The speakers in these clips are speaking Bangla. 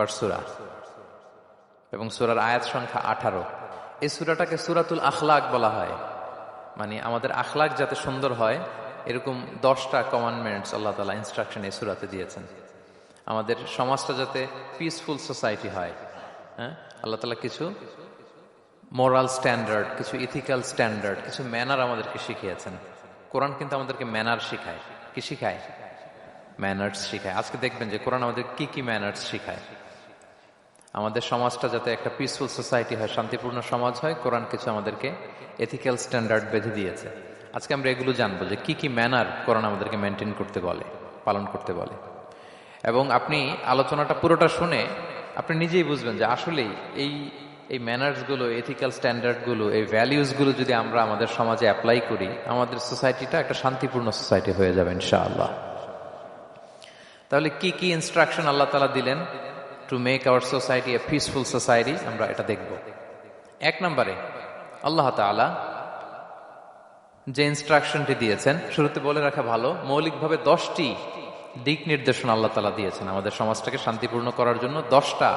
নাম্বার সুরা এবং সুরার আয়াত সংখ্যা আঠারো। এই সুরাটাকে সুরাতুল আখলাক বলা হয়। মানে আমাদের আখলাক যাতে সুন্দর হয়, এরকম দশটা কমান্ডমেন্টস আল্লাহ তালা ইনস্ট্রাকশন এই সুরাতে দিয়েছেন। আমাদের সমাজটা যাতে পিসফুল সোসাইটি হয় হ্যাঁ? আল্লাহ তালা কিছু মোরাল স্ট্যান্ডার্ড কিছু ইথিক্যাল স্ট্যান্ডার্ড কিছু ম্যানার আমাদেরকে শিখিয়েছেন। কোরআন কিন্তু আমাদেরকে ম্যানার শিখায়। কি শিখায়? ম্যানার্স শিখায়। আজকে দেখবেন যে কোরআন আমাদের কি কি ম্যানার্স শিখায়। আমাদের সমাজটা যাতে একটা পিসফুল সোসাইটি হয়, শান্তিপূর্ণ সমাজ হয়, কোরআন কিছু আমাদেরকে এথিক্যাল স্ট্যান্ডার্ড বেঁধে দিয়েছে। আজকে আমরা এগুলো জানব যে কি কি ম্যানার কোরআন আমাদেরকে মেনটেন করতে বলে, পালন করতে বলে। এবং আপনি আলোচনাটা পুরোটা শুনে আপনি নিজেই বুঝবেন যে আসলেই এই এই ম্যানার্সগুলো এথিক্যাল স্ট্যান্ডার্ডগুলো এই ভ্যালিউসগুলো যদি আমরা আমাদের সমাজে অ্যাপ্লাই করি, আমাদের সোসাইটিটা একটা শান্তিপূর্ণ সোসাইটি হয়ে যাবে, ইনশাআল্লাহ। তাহলে কি কি ইনস্ট্রাকশন আল্লাহ তালা দিলেন? To make our society a peaceful society আমরা এটা দেখব। এক নম্বরে, আল্লাহ তালা যে ইনস্ট্রাকশনটি দিয়েছেন, শুরুতে বলে রাখা ভালো, মৌলিকভাবে দশটি দিক নির্দেশনা আল্লাহ তালা দিয়েছেন। আমাদের সমাজটাকে শান্তিপূর্ণ করার জন্য দশটা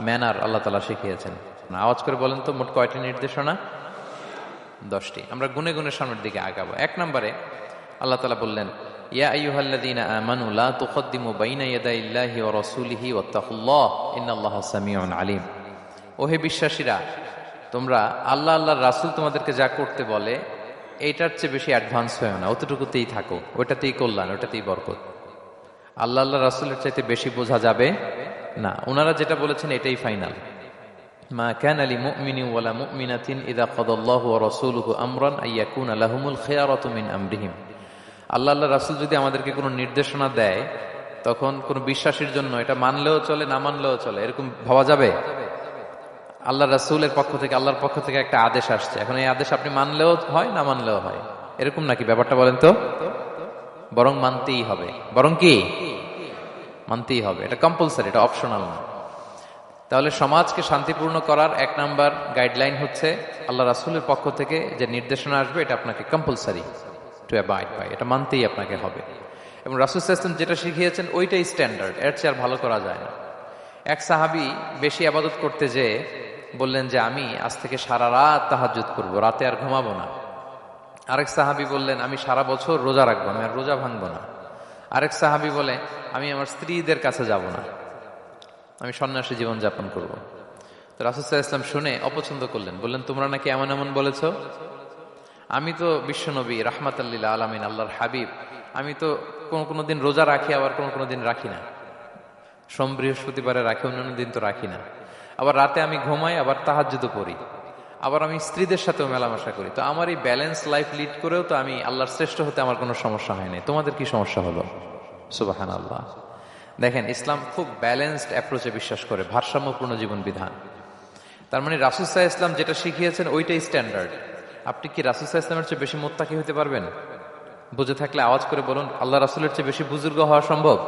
ম্যানার আল্লাহ তালা শিখিয়েছেন। আওয়াজ করে বলেন তো, মোট কয়টি নির্দেশনা? দশটি। আমরা গুনে গুনে সামনের দিকে আগাবো। এক নম্বরে, আল্লাহ তালা বললেন ইয়া বাইনা আলিম। ওহে বিশ্বাসীরা, তোমরা আল্লাহ আল্লাহর রাসূল তোমাদেরকে যা করতে বলে, এইটার চেয়ে বেশি অ্যাডভান্স হয়েও না অতটুকুতেই থাকো ওইটাতেই কল্যাণ ওইটাতেই বরকত। আল্লাহ আল্লাহ রাসূলের চাইতে বেশি বোঝা যাবে না। ওনারা যেটা বলেছেন এটাই ফাইনাল। মা আইয়াকুনা লাহুমুল খিয়ারাতু মিন আমরিহিম। আল্লাহ আল্লাহ রাসূল যদি আমাদেরকে কোনো নির্দেশনা দেয়, তখন কোনো বিশ্বাসীর জন্য এটা মানলেও চলে, না মানলেও চলে, এরকম ভাবা যাবে? আল্লাহ রাসুলের পক্ষ থেকে, আল্লাহর পক্ষ থেকে একটা আদেশ আসছে। এখন এই আদেশ আপনি মানলেও হয়, না মানলেও হয়? এরকম নাকি ব্যাপারটা বলেন তো? বরং মানতেই হবে। বরং কি? মানতেই হবে। এটা কম্পালসারি এটা অপশনাল না। তাহলে সমাজকে শান্তিপূর্ণ করার এক নাম্বার গাইডলাইন হচ্ছে আল্লাহ রাসুলের পক্ষ থেকে যে নির্দেশনা আসবে, এটা আপনাকে কম্পালসারি টু অ্যাবাইড বাই এটা মানতেই আপনাকে হবে। এবং রাসুল ইসলাম যেটা শিখিয়েছেন, ওইটাই স্ট্যান্ডার্ড এর চেয়ে আর ভালো করা যায় না। এক সাহাবি বেশি আবাদত করতে যে বললেন যে, আমি আজ থেকে সারা রাত তাহাজুদ করব, রাতে আর ঘুমাবো না। আরেক সাহাবি বললেন, আমি সারা বছর রোজা রাখব আমি আর রোজা ভাঙবো না। আরেক সাহাবি বলে, আমি আমার স্ত্রীদের কাছে যাব না। আমি সন্ন্যাসী জীবন যাপন করব। তো রাসুসাহ ইসলাম শুনে অপছন্দ করলেন। বললেন, তোমরা নাকি এমন এমন বলেছ? আমি তো বিশ্বনবী রাহমাতাল্লিল্লা আলমিন, আল্লাহর হাবিব। আমি তো কোনো কোনো দিন রোজা রাখি, আবার কোনো কোনো দিন রাখি না। সোম বৃহস্পতিবারে রাখি, অন্যান্য দিন তো রাখি না। আবার রাতে আমি ঘুমাই, আবার তাহাজুদও পড়ি। আবার আমি স্ত্রীদের সাথেও মেলামেশা করি। তো আমার এই ব্যালেন্স লাইফ লিড করেও তো আমি আল্লাহর শ্রেষ্ঠ হতে আমার কোনো সমস্যা হয়নি তোমাদের কি সমস্যা হলো? সুবাহান আল্লাহ দেখেন, ইসলাম খুব ব্যালেন্সড অ্যাপ্রোচে বিশ্বাস করে, ভারসাম্যপূর্ণ জীবন বিধান। তার মানে রাসুসাহ ইসলাম যেটা শিখিয়েছেন, ওইটাই স্ট্যান্ডার্ড। আপনি কি রাসুসা ইসলামের চেয়ে বেশি মোত্তাকি হতে পারবেন? বুঝে থাকলে আওয়াজ করে বলুন, আল্লাহ রাসুলের চেয়ে বেশি বুজুর্গ হওয়া সম্ভব?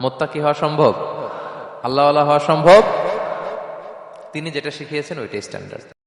মোত্তাকি হওয়া সম্ভব? আল্লাহ হওয়া সম্ভব? তিনি যেটা শিখিয়েছেন ওইটাই স্ট্যান্ডার্ড